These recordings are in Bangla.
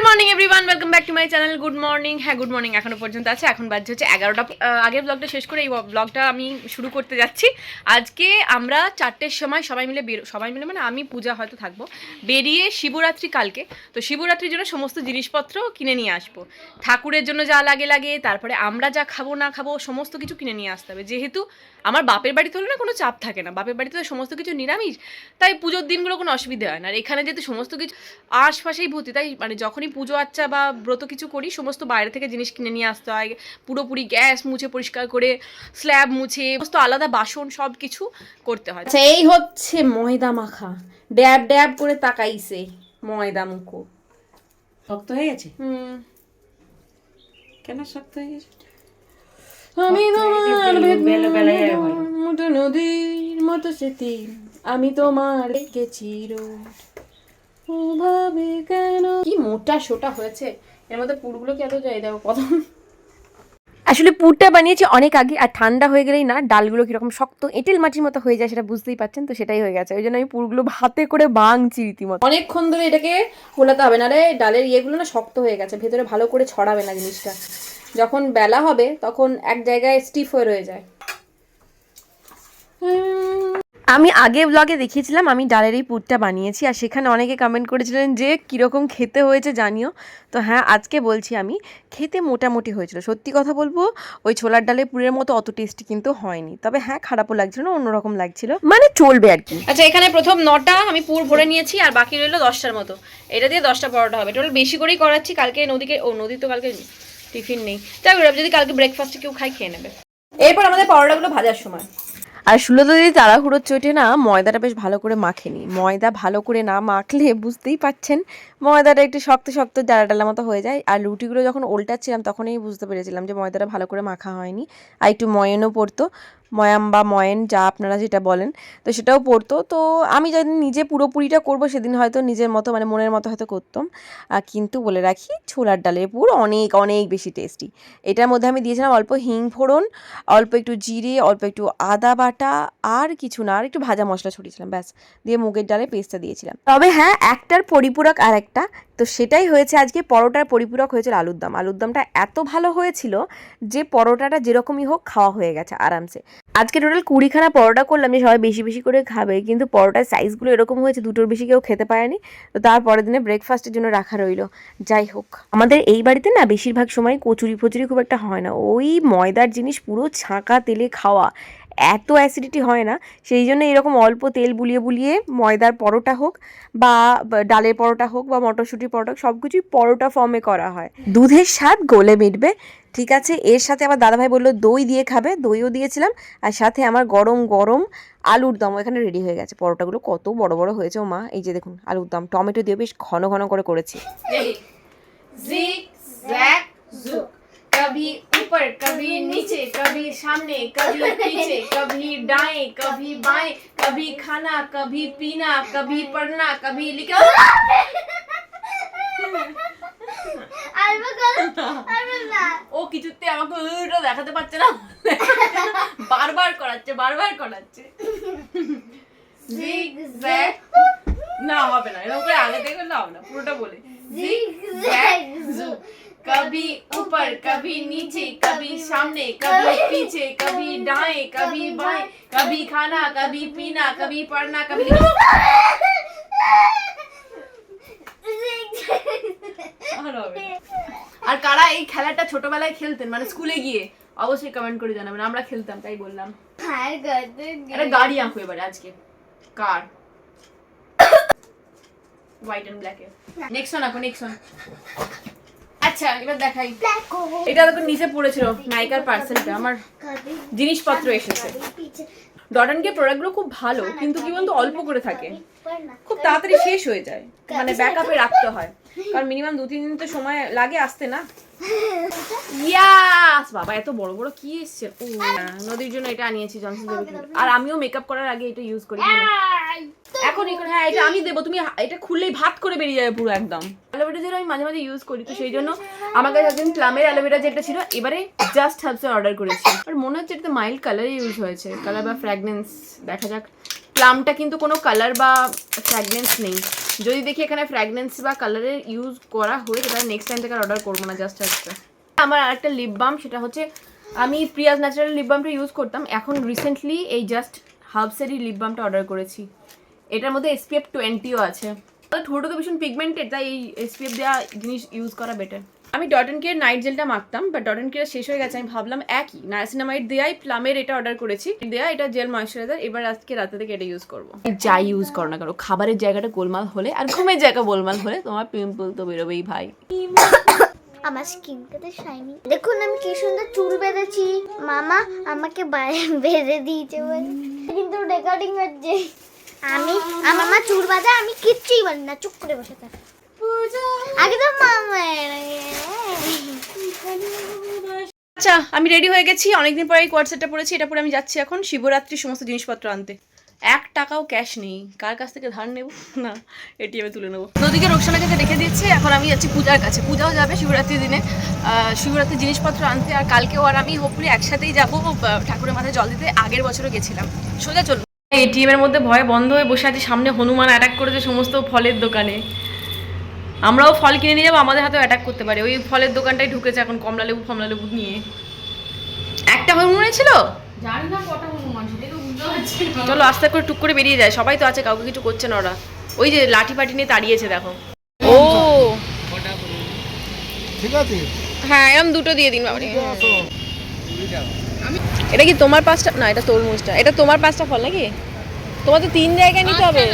Good morning everyone welcome back to my channel good morning হ্যাঁ গুড মর্নিং এখনও পর্যন্ত আছে। এখন বাজছে হচ্ছে এগারোটা। আগের ব্লগটা শেষ করে এই ব্লগটা আমি শুরু করতে যাচ্ছি। আজকে আমরা চারটের সময় সবাই মিলে বেরো সবাই মিলে মানে আমি, পূজা হয়তো থাকব। বেরিয়ে শিবরাত্রি কালকে। তো শিবরাত্রির জন্য সমস্ত জিনিসপত্র কিনে নিয়ে আসব। ঠাকুরের জন্য যা লাগে লাগে। তারপরে আমরা যা খাব, না খাব, সমস্ত কিছু কিনে নিয়ে আসতে হবে। যেহেতু আমার বাপের বাড়িতে হলে না কোনো চাপ থাকে না। বাপের বাড়িতে তো সমস্ত কিছু নিরামিষ। তাই পুজোর দিনগুলো কোনো অসুবিধা হয় না। আর এখানে যেহেতু সমস্ত কিছু আশপাশেই ভর্তি, তাই মানে যখনই পুজো আচ্ছা বা ব্রত কিছু করি সমস্ত বাইরে থেকে জিনিস কিনে নিয়ে আসতে হয়। পুরোপুরি গ্যাস মুছে পরিষ্কার করে স্ল্যাব মুছে সমস্ত আলাদা বাসন সব কিছু করতে হয়। আচ্ছা এই হচ্ছে ময়দা মাখা। ড্যাব ড্যাব করে তাকাইছে ময়দা মুখো। শক্ত হয়ে গেছে? হুম। কেন শক্ত হয়ে গেছে? আমি গেছে, তোমার। মতো নদীর মতো স্মৃতি আমি তোমার রেখেছি রোদ কেন? কি মোটা সোটা হয়েছে? এর মধ্যে পুরগুলো কি এত যায়? দেখো কত আসলে পুরটা বানিয়েছি অনেক আগে আর ঠান্ডা হয়ে গেলেই না ডালগুলো কীরকম শক্ত এঁটেল মাটির মতো হয়ে যায় সেটা বুঝতেই পারছেন তো সেটাই হয়ে গেছে। ওই জন্য আমি পুরগুলো হাতে করে বাংছি রীতিমতো। অনেকক্ষণ ধরে এটাকে ফোলাতে হবে না রে ডালের ইয়েগুলো না শক্ত হয়ে গেছে ভেতরে ভালো করে ছড়াবে না জিনিসটা। যখন বেলা হবে তখন এক জায়গায় স্টিফ হয়ে রয়ে যায়। আমি আগে ব্লগে দেখিয়েছিলাম আমি ডালের এই পুরটা বানিয়েছি আর সেখানে অনেকে কমেন্ট করেছিলেন যে কীরকম খেতে হয়েছে জানিও। তো হ্যাঁ আজকে বলছি আমি খেতে মোটামুটি হয়েছিল। সত্যি কথা বলব ওই ছোলার ডালের পুরের মতো অত টেস্টি কিন্তু হয়নি। তবে হ্যাঁ খারাপও লাগছিল না অন্যরকম লাগছিল। মানে চলবে আর কি। আচ্ছা এখানে প্রথম নটা আমি পুর ভরে নিয়েছি আর বাকি রইল দশটার মতো। এটা দিয়ে দশটা পরোটা হবে। টোটাল বেশি করেই করাচ্ছি কালকে নদীকে ও নদী তো কালকে টিফিন নেই। যাই হোক, যদি কালকে ব্রেকফাস্টে কেউ খাই খেয়ে নেবে। এরপর আমাদের পরোটাগুলো ভাজার সময়। আর সুলতা দিদি তাড়াহুড়োর চোটে না ময়দাটা বেশ ভালো করে মাখেনি। ময়দা ভালো করে না মাখলে বুঝতেই পাচ্ছেন ময়দাটা একটু শক্ত শক্ত ডালা ডালা মতো হয়ে যায়। আর রুটিগুলো যখন ওল্টাচ্ছিলাম তখনই বুঝতে পেরেছিলাম যে ময়দাটা ভালো করে মাখা হয়নি। আর একটু ময়নও পড়তো। ময়াম বা ময়েন, যা আপনারা যেটা বলেন, তো সেটাও পড়তো। তো আমি যেদিন নিজে পুরোপুরিটা করব, সেদিন হয়তো নিজের মতো মানে মনের মতো হয়তো করতাম। কিন্তু বলে রাখি, ছোলার ডালের পুর অনেক অনেক বেশি টেস্টি। এটার মধ্যে আমি দিয়েছিলাম অল্প হিং ফোড়ন, অল্প একটু জিরে, অল্প একটু আদা বাটা, আর কিছু না, আর একটু ভাজা মশলা ছড়িয়েছিলাম, ব্যাস। দিয়ে মুগের ডালে পেস্টটা দিয়েছিলাম। তবে হ্যাঁ একটার পরিপূরক আর একটা তো সেটাই হয়েছে, আজকে পরোটার পরিপূরক হয়েছিল আলুর দম। আলুর দমটা এত ভালো হয়েছিল যে পরোটাটা যেরকমই হোক খাওয়া হয়ে গেছে আরামসে। আজকে টোটাল কুড়িখানা পরোটা করলাম যে সবাই বেশি বেশি করে খাবে, কিন্তু পরোটার সাইজগুলো এরকম হয়েছে, দুটোর বেশি কেউ খেতে পারেনি। তো তারপরের দিনে ব্রেকফাস্টের জন্য রাখা রইল। যাই হোক, আমাদের এই বাড়িতে না বেশিরভাগ সময় কচুরি ফচুরি খুব একটা হয় না। ওই ময়দার জিনিস পুরো ছাঁকা তেলে খাওয়া এত অ্যাসিডিটি হয় না, সেই জন্য এরকম অল্প তেল বুলিয়ে বুলিয়ে ময়দার পরোটা হোক বা ডালের পরোটা হোক বা মটরশুঁটির পরোটা সব কিছুই পরোটা ফর্মে করা হয়। দুধের স্বাদ গলে মিটবে। ঠিক আছে, এর সাথে আবার দাদাভাই বলল, দই দিয়ে খাবে। দইও দিয়েছিলাম। আর সাথে আমার গরম গরম আলুর দম এখানে রেডি হয়ে গেছে। পরোটাগুলো কত বড় বড় হয়েছে ও মা। এই যে দেখুন, আলুর দম। টমেটো দিয়ে বেশ ঘন ঘন করে করেছি। ऊपर कभी नीचे कभी सामने कभी पीछे कभी दाएं कभी बाएं कभी खाना कभी पीना कभी पढ़ना कभी लिखना ও কিছুতে আমাকে ওটা দেখাতে পারছে না বারবার করাচ্ছে বারবার করাচ্ছে জিগ জ্যাক না হবে না এরকম করে আগে থেকে না হবে না পুরোটা বলে জিগ জ্যাক জুক कभी ऊपर कभी नीचे कभी सामने कभी पीछे कभी दाएं कभी बाएं कभी खाना कभी पीना कभी पढ़ना कभी আর হবে না। আর কারা এই খেলাটা ছোটবেলায় খেলতেন মানে স্কুলে গিয়ে অবশ্যই কমেন্ট করে জানাবেন আমরা খেলতাম তাই বললাম একটা গাড়ি আঁকো এবারে আজকে কার হোয়াইট এন্ড ব্ল্যাকে নেক্সট ওয়ান আঁকো নেক্সট ওয়ান আচ্ছা এবার দেখাই। এটা দেখো নিচে পড়েছিল নাইকার পার্সেলটা আমার জিনিসপত্র এসেছে। ডটনকে প্রোডাক্টগুলো খুব ভালো কিন্তু কি বলতো অল্প করে থাকে। খুব তাড়াতাড়ি শেষ হয়ে যায় মানে ব্যাকআপে রাখতে হয়। কারণ মিনিমাম দু, তিন দিন তো সময় লাগে আসতে না। ইয়াস বাবা, এত বড় বড় কি এসছে? ও নদীর জন্য এটা আনিয়েছি জনসন আর আমিও মেকআপ করার আগে এটা ইউজ করি এখন এখন হ্যাঁ এটা আমি দেবো, তুমি এটা খুললেই ভাত করে বেরিয়ে যাবে পুরো একদম। অ্যালোভেরা জেল আমি মাঝে মাঝে ইউজ করি, তো সেই জন্য আমার কাছে একদিন প্লামের অ্যালোভেরা জেলটা ছিল, এবারে জাস্ট হাবসে অর্ডার করেছি। আর মনে হচ্ছে এটা মাইল্ড কালারে ইউজ হয়েছে কালার বা ফ্র্যাগনেন্স দেখা যাক। প্লামটা কিন্তু কোনো কালার বা ফ্র্যাগনেন্স নেই। যদি দেখি এখানে ফ্র্যাগনেন্স বা কালারের ইউজ করা হয়েছে, তাহলে নেক্সট টাইম থেকে অর্ডার করব না জাস্ট একটা আমার আরেকটা লিপ বাম সেটা হচ্ছে আমি প্রিয়াজ ন্যাচারাল লিপ বামটা ইউজ করতাম। এখন রিসেন্টলি এই জাস্ট হার্বসেরই লিপ বামটা অর্ডার করেছি। এটার মধ্যে এসপিএফ টোয়েন্টিও আছে। ঠোঁটো তো ভীষণ পিগমেন্টেড তাই এই এসপিএফ দেওয়া জিনিস ইউজ করা বেটার আমি ডটন কেয়ার নাইট জেলটা মাখতাম বাট ডটন কেয়ার শেষ হয়ে গেছে আমি ভাবলাম একই নাইসিনামাইড দেয়াই প্লামের এটা অর্ডার করেছি দেয়া এটা জেল ময়শ্চারাইজার এবার আজকে রাতে থেকে এটা ইউজ করব যাই ইউজ করো না কেন খাবারের জায়গাটা গোলমাল হলে আর ঘুমের জায়গা গোলমাল হলে তোমার পিম্পল তো বেরোবেই ভাই। আমার স্কিন কত শাইনি দেখুন আমি কি সুন্দর চুল বেঁধেছি। মামা আমাকে বাইরে বেঁধে দিয়েছে বলে। কিন্তু রেকর্ডিং হচ্ছে। আমি আমার মা চুল বাঁধা আমি কিচ্ছুই বলি না চুপ করে বসে থাক। তো আচ্ছা আমি রেডি হয়ে গেছি। অনেকদিন পরে এই কোয়ার সেটটা পরেছি এটা পরে আমি যাচ্ছি এখন। শিবরাত্রির সমস্ত জিনিসপত্র আনতে। এক টাকাও ক্যাশ নেই। কার কাছ থেকে ধার নেব? না এটিএমে তুলে নেব। নদীকে রোকসানা কাছে রেখে দিয়েছি। এখন আমি যাচ্ছি পূজার কাছে। পূজাও যাবে শিবরাত্রির দিনে। শিবরাত্রির জিনিসপত্র আনতে। আর কালকেও আর আমি হোপফুলি একসাথেই যাব ঠাকুরের মাথায় জল দিতে। আগের বছরও গেছিলাম। সোজা চলবো এটিএম এর মধ্যে ভয়ে বন্ধ হয়ে বসে আছে। সামনে হনুমান অ্যাটাক করেছে সমস্ত ফলের দোকানে। আমরাও ফল কিনে নিয়ে যাব আমাদের হাতেও অ্যাটাক করতে পারে। ওই ফলের দোকানটাই ঢুকেছে এখন কমলা লেবু ফমলা লেবু নিয়ে। একটা হনুমানে ছিল। চলো আস্তে করে টুক করে বেরিয়ে যায়। সবাই তো আছে কাউকে কিছু করছে না ওরা। ওই যে লাঠি পাটি নিয়ে তাড়িয়েছে দেখো। ও। ঠিক আছে। হ্যাঁ এরকম দুটো দিয়ে দিন বাবারে। এটা কি তোমার পাঁচটা? না এটা তরমুজটা। এটা তোমার পাঁচটা ফল নাকি? তোমার তো তিন জায়গায় নিতে হবে।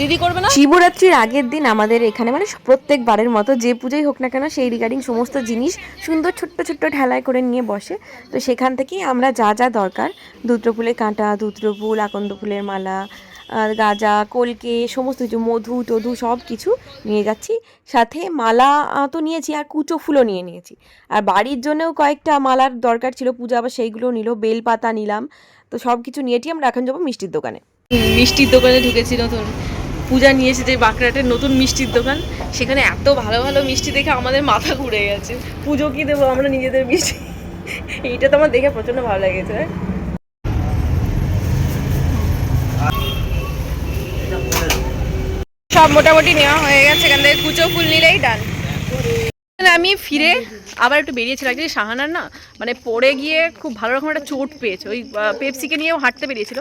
দিদি করবে না? শিবরাত্রির আগের দিন আমাদের এখানে মানে প্রত্যেকবারের মতো যে পুজোই হোক না কেন সেই রিগার্ডিং সমস্ত জিনিস সুন্দর ছোট্ট ছোট্ট ঠেলায় করে নিয়ে বসে। তো সেখান থেকেই আমরা যা যা দরকার দুত্র ফুলের কাঁটা দুত্র ফুল আকন্দ ফুলের মালা আর গাজা কলকে সমস্ত কিছু মধু টধু সব কিছু নিয়ে যাচ্ছি। সাথে মালা তো নিয়েছি আর কুচো ফুলও নিয়ে নিয়েছি। আর বাড়ির জন্যও কয়েকটা মালার দরকার ছিল পূজা আবার সেইগুলো নিল বেলপাতা নিলাম। তো সব কিছু নিয়েছি আমরা এখন যাব মিষ্টির দোকানে। মিষ্টির দোকানে ঢুকেছি নতুন। পূজা নিয়ে এসেছে বাঁকড়াটের নতুন মিষ্টির দোকান। সেখানে এত ভালো ভালো মিষ্টি দেখে আমাদের মাথা ঘুরে গেছে। পুজো কি দেবো আমরা নিজেদের মিষ্টি? এইটা তো আমার দেখে প্রচণ্ড ভালো লেগেছে। সব মোটামুটি নেওয়া হয়ে গেছে, এখান থেকে কুচো ফুল নিলেই ডান আমি ফিরে আবার একটু বেরিয়েছিলাম। যে সাহানার না মানে পড়ে গিয়ে খুব ভালো রকম একটা চোট পেয়েছে। ওই পেপসিকে নিয়েও হাঁটতে বেরিয়েছিল।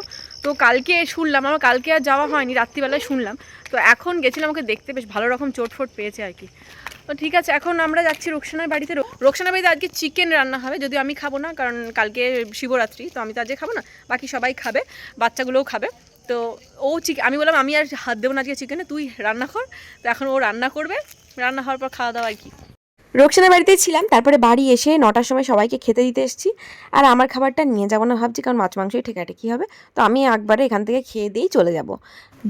তো কালকে শুনলাম, আমার কালকে আর যাওয়া হয়নি, রাত্রিবেলায় শুনলাম। তো এখন গেছিলাম ওকে দেখতে বেশ ভালো রকম চোট ফোট পেয়েছে আর কি। তো ঠিক আছে, এখন আমরা যাচ্ছি রোকসানার বাড়িতে। রোকসানার বাড়িতে আজকে চিকেন রান্না হবে, যদিও আমি খাব না, কারণ কালকে শিবরাত্রি, তো আমি তো আজকে খাব না, বাকি সবাই খাবে, বাচ্চাগুলোও খাবে। তো ও চিকেন আমি বললাম, আমি আর হাত দেবো না আজকে চিকেনে, তুই রান্না কর। তো এখন ও রান্না করবে, রান্না হওয়ার পর খাওয়া দাওয়া আর কি। রোকসানের বাড়িতেই ছিলাম, তারপরে বাড়ি এসে নটার সময় সবাইকে খেতে দিতে এসেছি। আর আমার খাবারটা নিয়ে যাব না ভাবছি, কারণ মাছ মাংসই ঠেকাটে কী হবে? তো আমি একবারে এখান থেকে খেয়ে দিয়েই চলে যাব।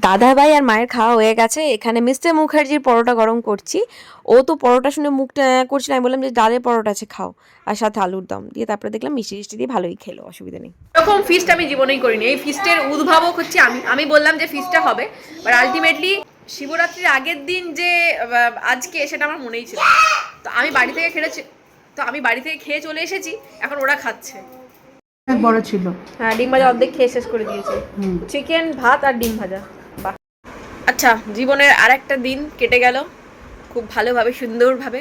দাদা ভাই আর মায়ের খাওয়া হয়ে গেছে, এখানে মিস্টার মুখার্জির পরোটা গরম করছি। ও তো পরোটা শুনে মুখটা করছিল, আমি বললাম যে, ডালের পরোটা আছে, খাও। আর সাথে আলুর দম। দিয়ে তারপরে দেখলাম মিষ্টি টিষ্টি দিয়ে ভালোই খেলো, অসুবিধা নেই। এরকম ফিস্ট আমি জীবনেই করিনি। এই ফিস্টের উদ্ভাবক হচ্ছে আমি। আমি বললাম যে ফিস্টটা হবে। বাট আলটিমেটলি শিবরাত্রির আগের দিন যে আজকে, সেটা আমার মনেই ছিল। তো আমি বাড়ি থেকে খেয়েছি তো আমি বাড়ি থেকে খেয়ে চলে এসেছি এখন ওরা খাচ্ছে। বড় ছিল। হ্যাঁ ডিম ভাজা অর্ধেক খেয়ে শেষ করে দিয়েছে। চিকেন ভাত আর ডিম ভাজা আচ্ছা জীবনের আর একটা দিন কেটে গেল খুব ভালোভাবে সুন্দরভাবে।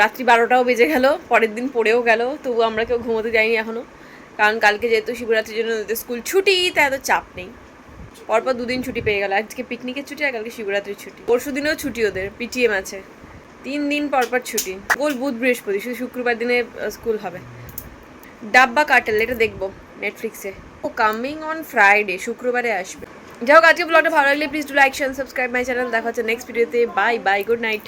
রাত্রি বারোটাও বেজে গেল পরের দিন পড়েও গেল তবু আমরা কেউ ঘুমোতে যাইনি এখনও। কারণ কালকে যেহেতু শিবরাত্রির জন্য স্কুল ছুটি তাই এত চাপ নেই। পরপর দুদিন ছুটি পেয়ে গেল। আজকে পিকনিকের ছুটি আর কালকে শিবরাত্রির ছুটি। পরশু দিনেও ছুটি ওদের পিটিএম আছে। তিন দিন পরপর ছুটি। গোল বুধ বৃহস্পতি, শুধু শুক্রবার দিনে স্কুল হবে। ডাব্বা কাটেল এটা দেখব নেটফ্লিক্সে ও কামিং অন ফ্রাইডে শুক্রবারে আসবে। যাই হোক, আজকে ব্লগটা ভালো লাগলে please do like share subscribe my channel দেখা হচ্ছে নেক্সট ভিডিওতে বাই বাই গুড নাইট